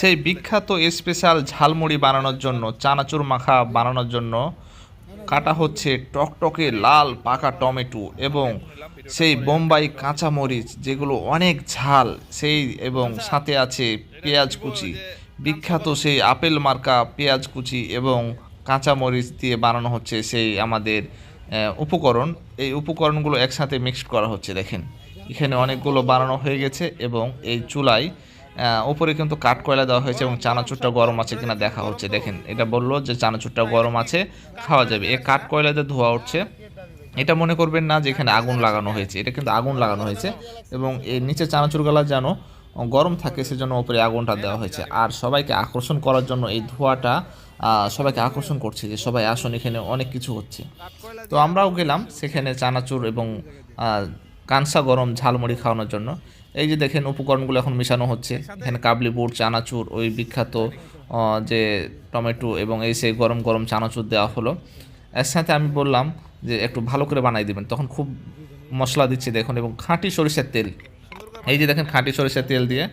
সেই বিখ্যাত স্পেশাল ঝালমুড়ি বানানোর জন্য, চানাচুর মাখা বানানোর জন্য কাটা হচ্ছে টকটকে লাল পাকা টমেটো এবং সেই বোম্বাই কাঁচামরিচ, যেগুলো অনেক ঝাল। সেই এবং সাথে আছে পেঁয়াজ কুচি। বিখ্যাত সেই আপেল মার্কা পেঁয়াজ কুচি এবং কাঁচামরিচ দিয়ে বানানো হচ্ছে সেই আমাদের উপকরণ। এই উপকরণগুলো একসাথে মিক্সড করা হচ্ছে, দেখেন। এখানে অনেকগুলো বানানো হয়ে গেছে এবং এই চুলায় উপরে কিন্তু কাঠ কয়লা দেওয়া হয়েছে এবং চানাচুরটা গরম আছে কিনা দেখা হচ্ছে। দেখেন, এটা বলল যে চানাচুরটা গরম আছে, খাওয়া যাবে। এই কাঠ কয়লাতে ধোয়া উঠছে, এটা মনে করবেন না যে এখানে আগুন লাগানো হয়েছে, এটা কিন্তু আগুন লাগানো হয়েছে এবং এর নিচে চানাচুরগুলা যেন গরম থাকে, সেজন্য ওপরে আগুনটা দেওয়া হয়েছে। আর সবাইকে আকর্ষণ করার জন্য এই ধোঁয়াটা সবাইকে আকর্ষণ করছে যে সবাই আসুন, এখানে অনেক কিছু হচ্ছে। তো আমরাও গেলাম সেখানে চানাচুর এবং কানসা গরম ঝালমুড়ি খাওয়ানোর জন্য। এই যে দেখেন উপকরণগুলো এখন মেশানো হচ্ছে। এখানে কাবলি বুট, চানাচুর, ওই বিখ্যাত যে টমেটো এবং এই সেই গরম গরম চানাচুর দেওয়া হলো। এর সাথে আমি বললাম যে একটু ভালো করে বানাই দিবেন। তখন খুব মশলা দিচ্ছে দেখুন এবং খাঁটি সরিষার তেল। এই যে দেখেন খাঁটি সরিষার তেল দিয়ে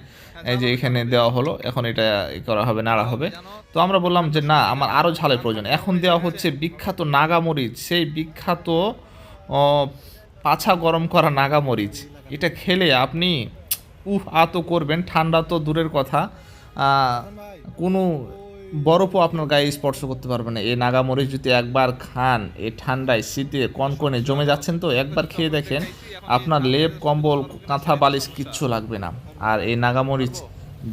এই যে এখানে দেওয়া হলো। এখন এটা করা হবে, নাড়া হবে। তো আমরা বললাম যে না, আমার আরও ঝালের প্রয়োজন। এখন দেওয়া হচ্ছে বিখ্যাত নাগামরিচ সেই বিখ্যাত পাছা গরম করা নাগামরিচ এটা খেলে আপনি উহ আত করবেন, ঠান্ডা তো দূরের কথা। কোনো বরফও আপনার গায়ে স্পর্শ করতে পারবে না। এই নাগামরিচ যদি একবার খান এই ঠান্ডায় শীতে কনকনে জমে যাচ্ছেন তো, একবার খেয়ে দেখেন, আপনার লেপ, কম্বল, কাঁথা, বালিশ কিচ্ছু লাগবে না। আর এই নাগামরিচ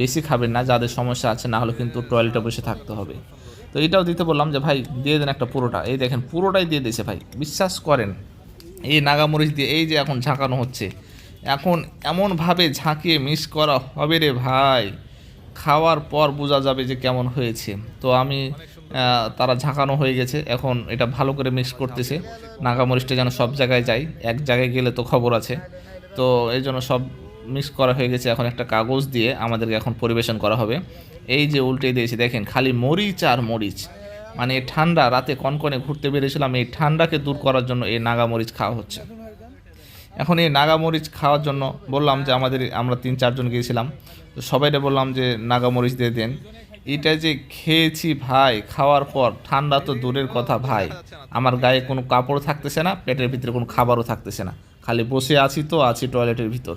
বেশি খাবেন না, যাদের সমস্যা আছে, না হলে কিন্তু টয়লেটে বসে থাকতে হবে। তো এটাও দিতে বললাম যে, ভাই, দিয়ে দেন একটা পুরোটা। এই দেখেন, পুরোটাই দিয়ে দিয়েছে ভাই, বিশ্বাস করেন। এই নাগামরিচ দিয়ে, এই যে এখন ঝাঁকানো হচ্ছে এখন এমনভাবে ঝাঁকিয়ে মিস করা হবে রে ভাই। খাওয়ার পর বোঝা যাবে যে কেমন হয়েছে। তো আমি তারা ঝাঁকানো হয়ে গেছে। এখন এটা ভালো করে মিক্স করতেছে। নাগামরিচটা যেন সব জায়গায় যায়। এক জায়গায় গেলে তো খবর আছে। তো এই জন্য সব মিক্স করা হয়ে গেছে। এখন একটা কাগজ দিয়ে আমাদেরকে এখন পরিবেশন করা হবে। এই যে উল্টে দিয়েছি, দেখেন, খালি মরিচ আর মরিচ। মানে ঠান্ডা, রাতে কনকনে ঘুরতে বেরিয়েছিলাম। এই ঠান্ডাকে দূর করার জন্য এই নাগামরিচ খাওয়া হচ্ছে। এখন এই নাগামরিচ খাওয়ার জন্য বললাম যে আমাদের, আমরা তিন চারজন গিয়েছিলাম। তো সবাইটা বললাম যে নাগামরিচ দিয়ে দেন। এটা যে খেয়েছি ভাই, খাওয়ার পর ঠান্ডা তো দূরের কথা ভাই। আমার গায়ে কোনো কাপড় থাকতেছে না, পেটের ভিতরে কোনো খাবারও থাকতেছে না। খালি বসে আছি তো, আছি টয়লেটের ভিতর।